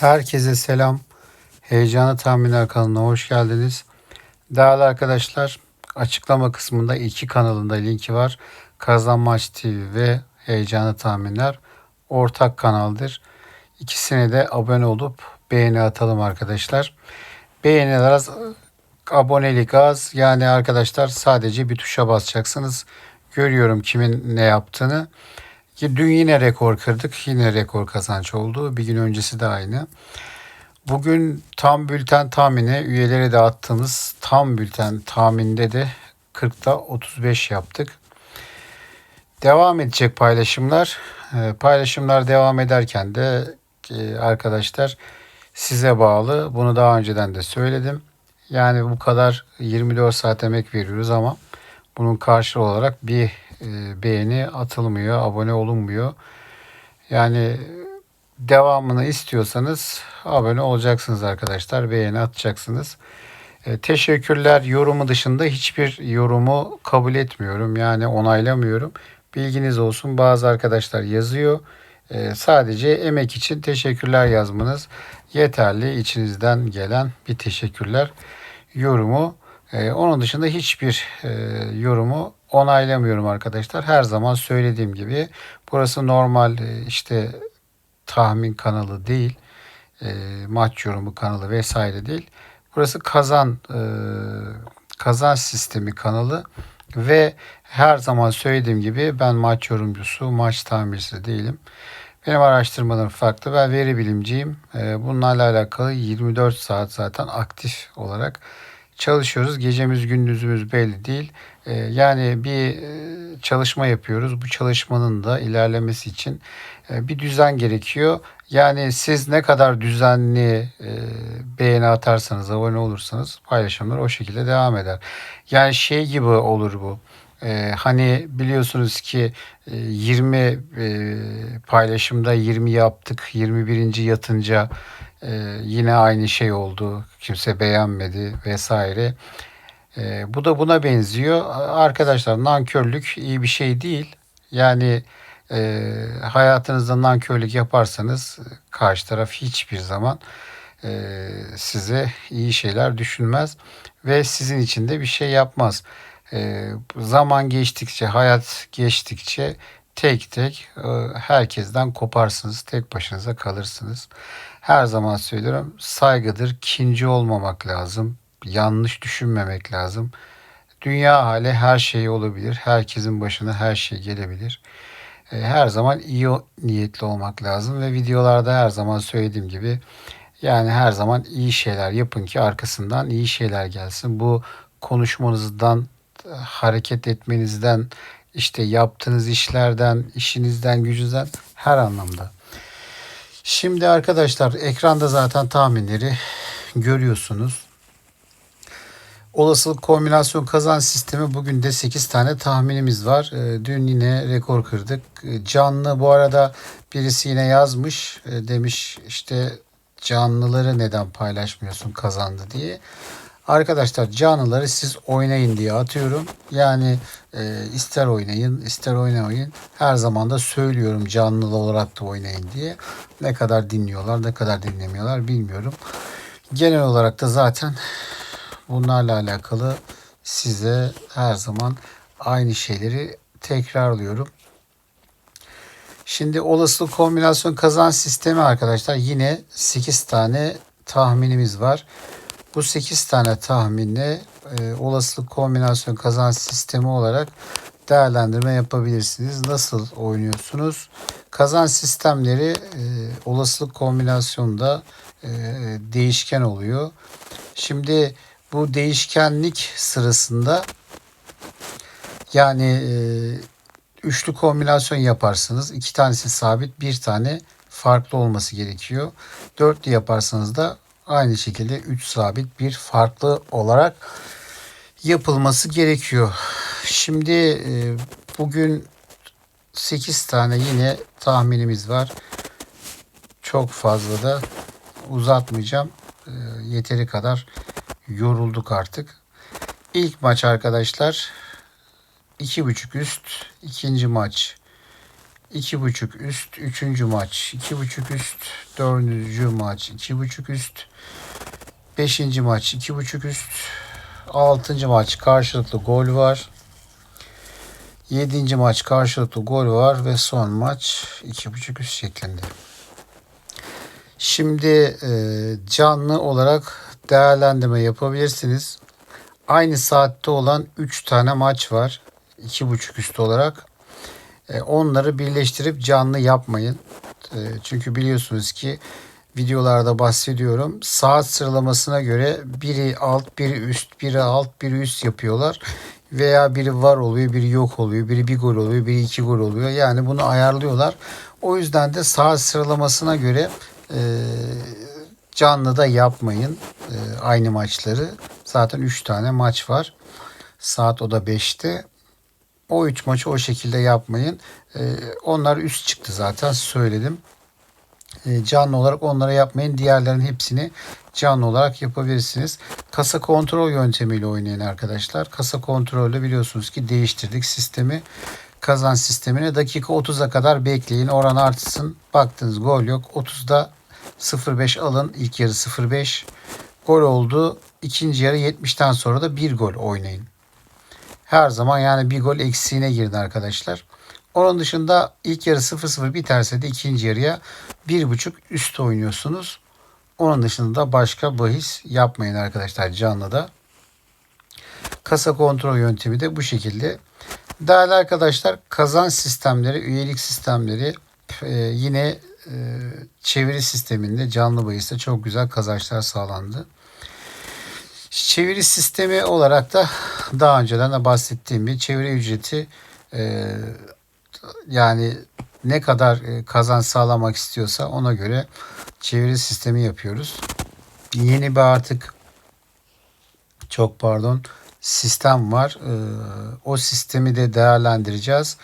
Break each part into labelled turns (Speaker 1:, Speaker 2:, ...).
Speaker 1: Herkese selam. Heyecanlı Tahminler kanalına hoş geldiniz. Değerli arkadaşlar, açıklama kısmında iki kanalında linki var. Kazanmaç TV ve Heyecanlı Tahminler ortak kanaldır. İkisine de abone olup beğeni atalım arkadaşlar. Beğeniler az, abonelik az. Yani arkadaşlar sadece bir tuşa basacaksınız. Görüyorum kimin ne yaptığını. Ki dün yine rekor kırdık. Yine rekor kazanç oldu. Bir gün öncesi de aynı. Bugün tam bülten tahmini üyeleri dağıttığımız tam bülten tahminde de 40'ta 35 yaptık. Devam edecek paylaşımlar. Ee, Paylaşımlar devam ederken de e, arkadaşlar size bağlı. Bunu daha önceden de söyledim. Yani bu kadar 24 saat emek veriyoruz ama bunun karşılığı olarak bir beğeni atılmıyor, abone olunmuyor. Yani devamını istiyorsanız abone olacaksınız arkadaşlar. Beğeni atacaksınız. E, teşekkürler yorumu dışında hiçbir yorumu kabul etmiyorum. Yani onaylamıyorum. Bilginiz olsun bazı arkadaşlar yazıyor. E, sadece emek için teşekkürler yazmanız yeterli. İçinizden gelen bir teşekkürler yorumu. E, onun dışında hiçbir e, yorumu onaylamıyorum arkadaşlar. Her zaman söylediğim gibi burası normal e, işte tahmin kanalı değil. E, maç yorumu kanalı vesaire değil. Burası kazan e, kazan sistemi kanalı ve her zaman söylediğim gibi ben maç yorumcusu, maç tahminci değilim. Benim araştırmalarım farklı. Ben veri bilimciyim. E, bunlarla alakalı 24 saat zaten aktif olarak çalışıyoruz. Gecemiz gündüzümüz belli değil. Ee, yani bir e, çalışma yapıyoruz. Bu çalışmanın da ilerlemesi için e, bir düzen gerekiyor. Yani siz ne kadar düzenli e, beğeni atarsanız, abone olursanız paylaşımlar o şekilde devam eder. Yani şey gibi olur bu. Ee, hani biliyorsunuz ki 20 e, paylaşımda 20 yaptık. 21. yatınca e, yine aynı şey oldu. Kimse beğenmedi vesaire. E, bu da buna benziyor. Arkadaşlar nankörlük iyi bir şey değil. Yani e, hayatınızda nankörlük yaparsanız karşı taraf hiçbir zaman e, size iyi şeyler düşünmez ve sizin için de bir şey yapmaz. E, zaman geçtikçe, hayat geçtikçe tek tek e, herkesten koparsınız, tek başınıza kalırsınız. Her zaman söylüyorum saygıdır, kinci olmamak lazım, yanlış düşünmemek lazım. Dünya hali her şey olabilir, herkesin başına her şey gelebilir. E, her zaman iyi niyetli olmak lazım ve videolarda her zaman söylediğim gibi yani her zaman iyi şeyler yapın ki arkasından iyi şeyler gelsin. Bu konuşmanızdan, hareket etmenizden, işte yaptığınız işlerden, işinizden, gücünüzden her anlamda. Şimdi arkadaşlar ekranda zaten tahminleri görüyorsunuz. Olasılık kombinasyon kazan sistemi bugün de 8 tane tahminimiz var. Ee, dün yine rekor kırdık. Ee, canlı bu arada birisi yine yazmış e, demiş işte canlıları neden paylaşmıyorsun kazandı diye. Arkadaşlar canlıları siz oynayın diye atıyorum. Yani e, ister oynayın ister oynamayın. Her zaman da söylüyorum canlı olarak da oynayın diye. Ne kadar dinliyorlar ne kadar dinlemiyorlar bilmiyorum. Genel olarak da zaten bunlarla alakalı size her zaman aynı şeyleri tekrarlıyorum. Şimdi olasılık kombinasyon kazan sistemi arkadaşlar yine 8 tane tahminimiz var. Bu 8 tane tahminle e, olasılık kombinasyon kazanç sistemi olarak değerlendirme yapabilirsiniz. Nasıl oynuyorsunuz? Kazanç sistemleri e, olasılık kombinasyonda e, değişken oluyor. Şimdi bu değişkenlik sırasında yani e, üçlü kombinasyon yaparsınız. İki tanesi sabit, bir tane farklı olması gerekiyor. Dörtlü yaparsanız da aynı şekilde 3 sabit bir farklı olarak yapılması gerekiyor. Şimdi e, bugün 8 tane yine tahminimiz var. Çok fazla da uzatmayacağım. E, yeteri kadar yorulduk artık. İlk maç arkadaşlar 2.5 üst. ikinci maç 2.5 üst 3. maç 2.5 üst 4. maç 2.5 üst 5. maç 2.5 üst 6. maç karşılıklı gol var. 7. maç karşılıklı gol var ve son maç 2.5 üst şeklinde. Şimdi e, canlı olarak değerlendirme yapabilirsiniz. Aynı saatte olan 3 tane maç var. 2.5 üst olarak. E, onları birleştirip canlı yapmayın. E, çünkü biliyorsunuz ki videolarda bahsediyorum. Saat sıralamasına göre biri alt, biri üst, biri alt, biri üst yapıyorlar. Veya biri var oluyor, biri yok oluyor, biri bir gol oluyor, biri iki gol oluyor. Yani bunu ayarlıyorlar. O yüzden de saat sıralamasına göre e, canlı da yapmayın e, aynı maçları. Zaten 3 tane maç var. Saat o da 5'te. O 3 maçı o şekilde yapmayın. E, onlar üst çıktı zaten söyledim. E, canlı olarak onlara yapmayın. Diğerlerinin hepsini canlı olarak yapabilirsiniz. Kasa kontrol yöntemiyle oynayın arkadaşlar. Kasa kontrolde biliyorsunuz ki değiştirdik sistemi. Kazan sistemini dakika 30'a kadar bekleyin. Oran artsın. Baktınız gol yok. 30'da 0-5 alın. İlk yarı 0-5. Gol oldu. İkinci yarı 70'ten sonra da bir gol oynayın. Her zaman yani bir gol eksiğine girdi arkadaşlar. Onun dışında ilk yarı 0-0 biterse de ikinci yarıya 1.5 üst oynuyorsunuz. Onun dışında da başka bahis yapmayın arkadaşlar canlıda. Kasa kontrol yöntemi de bu şekilde. Değerli arkadaşlar kazan sistemleri, üyelik sistemleri e, yine çeviri sisteminde canlı bahiste çok güzel kazançlar sağlandı. Çeviri sistemi olarak da daha önceden de bahsettiğim bir çeviri ücreti e, yani ne kadar e, kazanç sağlamak istiyorsa ona göre çeviri sistemi yapıyoruz. Yeni bir artık çok pardon sistem var. E, o sistemi de değerlendireceğiz.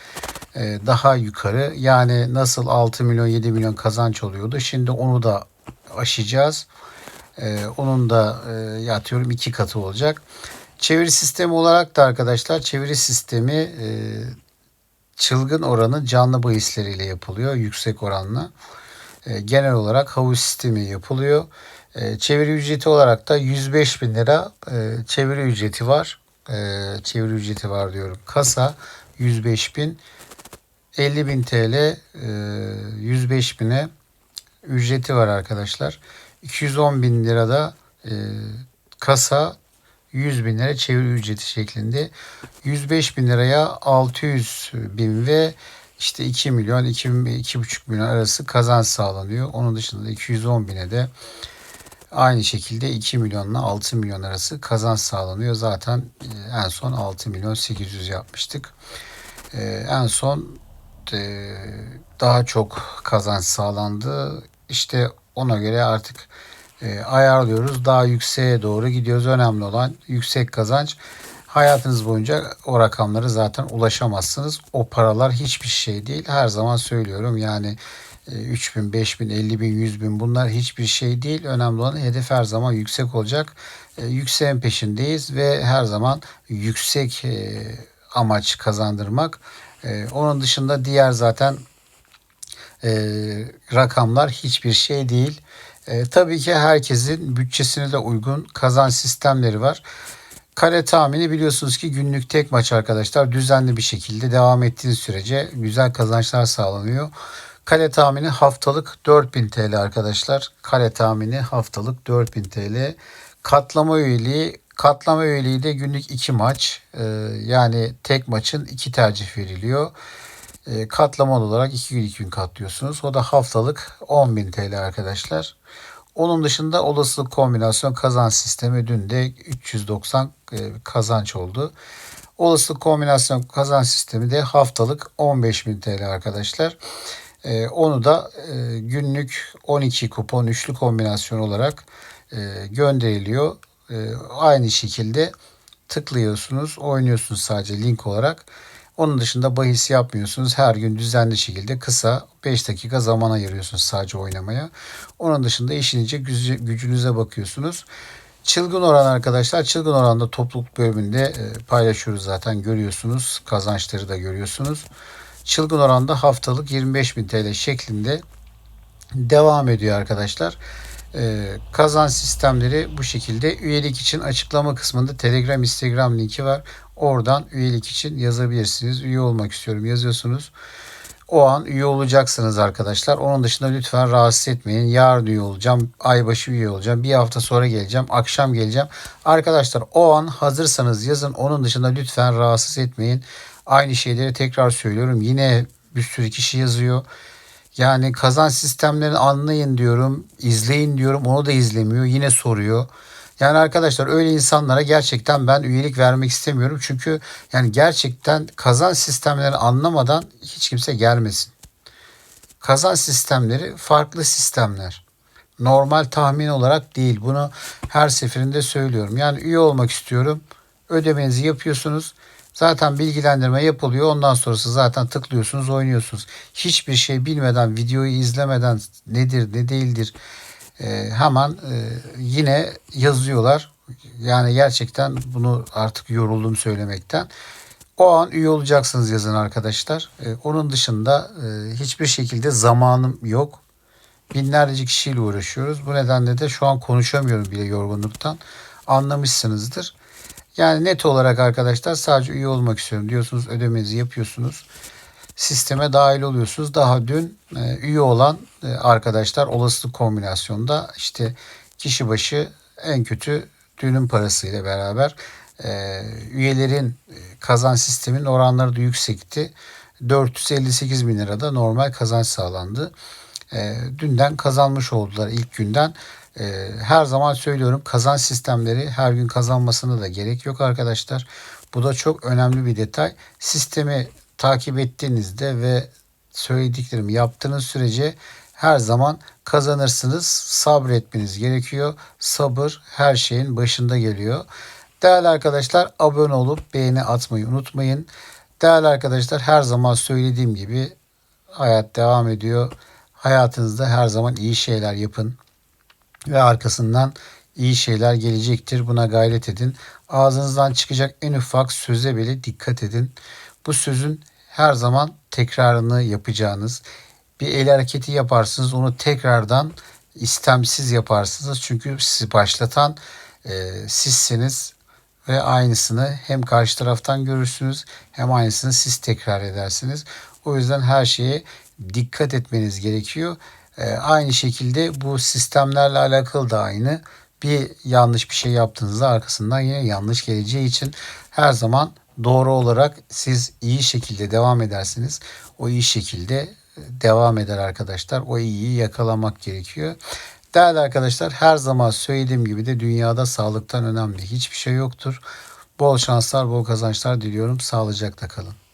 Speaker 1: E, daha yukarı yani nasıl 6 milyon 7 milyon kazanç oluyordu. Şimdi onu da aşacağız. Onun da yatıyorum iki katı olacak. Çeviri sistemi olarak da arkadaşlar çeviri sistemi çılgın oranı canlı bahisleriyle yapılıyor yüksek oranla. E, genel olarak havuz sistemi yapılıyor. E, çeviri ücreti olarak da 105 bin lira e, çeviri ücreti var. E, çeviri ücreti var diyorum. Kasa 105 bin. 50 bin TL e, 105 bine ücreti var arkadaşlar. 210 bin lirada e, kasa 100 bin lira çeviri ücreti şeklinde 105 bin liraya 600 bin ve işte 2 milyon 2, 2,5 milyon arası kazanç sağlanıyor. Onun dışında 210 bine de aynı şekilde 2 milyonla 6 milyon arası kazanç sağlanıyor. Zaten e, en son 6 milyon 800 yapmıştık. Ee, en son e, daha çok kazanç sağlandı. İşte ona göre artık e, ayarlıyoruz. Daha yükseğe doğru gidiyoruz. Önemli olan yüksek kazanç. Hayatınız boyunca o rakamları zaten ulaşamazsınız. O paralar hiçbir şey değil. Her zaman söylüyorum yani 3 bin, 5 bin, 50 bin, 100 bin bunlar hiçbir şey değil. Önemli olan hedef her zaman yüksek olacak. E, yükseğin peşindeyiz ve her zaman yüksek e, amaç kazandırmak. E, onun dışında diğer zaten e, rakamlar hiçbir şey değil. E, tabii ki herkesin bütçesine de uygun kazanç sistemleri var. Kare tahmini biliyorsunuz ki günlük tek maç arkadaşlar düzenli bir şekilde devam ettiğiniz sürece güzel kazançlar sağlanıyor. Kale tahmini haftalık 4000 TL arkadaşlar. Kale tahmini haftalık 4000 TL. Katlama üyeliği katlama üyeliği de günlük 2 maç. Ee, yani tek maçın 2 tercih veriliyor. Ee, katlamalı olarak 2 gün 2 gün katlıyorsunuz. O da haftalık 10.000 TL arkadaşlar. Onun dışında olasılık kombinasyon kazanç sistemi dün de 390 e, kazanç oldu. Olasılık kombinasyon kazanç sistemi de haftalık 15.000 TL arkadaşlar. E, onu da e, günlük 12 kupon üçlü kombinasyon olarak gönderiliyor. Aynı şekilde tıklıyorsunuz, oynuyorsunuz sadece link olarak. Onun dışında bahis yapmıyorsunuz. Her gün düzenli şekilde kısa 5 dakika zaman ayırıyorsunuz sadece oynamaya. Onun dışında işinice gücünüze bakıyorsunuz. Çılgın oran arkadaşlar. Çılgın oranda topluluk bölümünde e, paylaşıyoruz zaten görüyorsunuz. Kazançları da görüyorsunuz. çılgın oranda haftalık 25.000 TL şeklinde devam ediyor arkadaşlar. Ee, kazan sistemleri bu şekilde. Üyelik için açıklama kısmında Telegram, Instagram linki var. Oradan üyelik için yazabilirsiniz. Üye olmak istiyorum yazıyorsunuz. O an üye olacaksınız arkadaşlar. Onun dışında lütfen rahatsız etmeyin. Yarın üye olacağım. Aybaşı üye olacağım. Bir hafta sonra geleceğim. Akşam geleceğim. Arkadaşlar o an hazırsanız yazın. Onun dışında lütfen rahatsız etmeyin. Aynı şeyleri tekrar söylüyorum. Yine bir sürü kişi yazıyor. Yani kazan sistemlerini anlayın diyorum, izleyin diyorum. Onu da izlemiyor. Yine soruyor. Yani arkadaşlar öyle insanlara gerçekten ben üyelik vermek istemiyorum. Çünkü yani gerçekten kazan sistemlerini anlamadan hiç kimse gelmesin. Kazan sistemleri farklı sistemler. Normal tahmin olarak değil. Bunu her seferinde söylüyorum. Yani üye olmak istiyorum. Ödemenizi yapıyorsunuz. Zaten bilgilendirme yapılıyor. Ondan sonrası zaten tıklıyorsunuz, oynuyorsunuz. Hiçbir şey bilmeden, videoyu izlemeden nedir, ne değildir e, hemen e, yine yazıyorlar. Yani gerçekten bunu artık yoruldum söylemekten. O an üye olacaksınız yazın arkadaşlar. E, onun dışında e, hiçbir şekilde zamanım yok. Binlerce kişiyle uğraşıyoruz. Bu nedenle de şu an konuşamıyorum bile yorgunluktan. Anlamışsınızdır. Yani net olarak arkadaşlar sadece üye olmak istiyorum diyorsunuz. Ödemenizi yapıyorsunuz. Sisteme dahil oluyorsunuz. Daha dün e, üye olan e, arkadaşlar olasılık kombinasyonda işte kişi başı en kötü dünün parasıyla beraber e, üyelerin e, kazan sistemin oranları da yüksekti. 458 bin lirada normal kazanç sağlandı. E, dünden kazanmış oldular ilk günden. E, her zaman söylüyorum kazanç sistemleri her gün kazanmasına da gerek yok arkadaşlar. Bu da çok önemli bir detay. Sistemi takip ettiğinizde ve söylediklerimi yaptığınız sürece her zaman kazanırsınız. Sabretmeniz gerekiyor. Sabır her şeyin başında geliyor. Değerli arkadaşlar abone olup beğeni atmayı unutmayın. Değerli arkadaşlar her zaman söylediğim gibi hayat devam ediyor. Hayatınızda her zaman iyi şeyler yapın ve arkasından iyi şeyler gelecektir. Buna gayret edin. Ağzınızdan çıkacak en ufak söze bile dikkat edin. Bu sözün her zaman tekrarını yapacağınız bir el hareketi yaparsınız. Onu tekrardan istemsiz yaparsınız. Çünkü sizi başlatan e, sizsiniz ve aynısını hem karşı taraftan görürsünüz hem aynısını siz tekrar edersiniz. O yüzden her şeye dikkat etmeniz gerekiyor. E, aynı şekilde bu sistemlerle alakalı da aynı. Bir yanlış bir şey yaptığınızda arkasından yine yanlış geleceği için her zaman doğru olarak siz iyi şekilde devam edersiniz. O iyi şekilde devam eder arkadaşlar. O iyiyi yakalamak gerekiyor. Değerli arkadaşlar her zaman söylediğim gibi de dünyada sağlıktan önemli hiçbir şey yoktur. Bol şanslar, bol kazançlar diliyorum. Sağlıcakla kalın.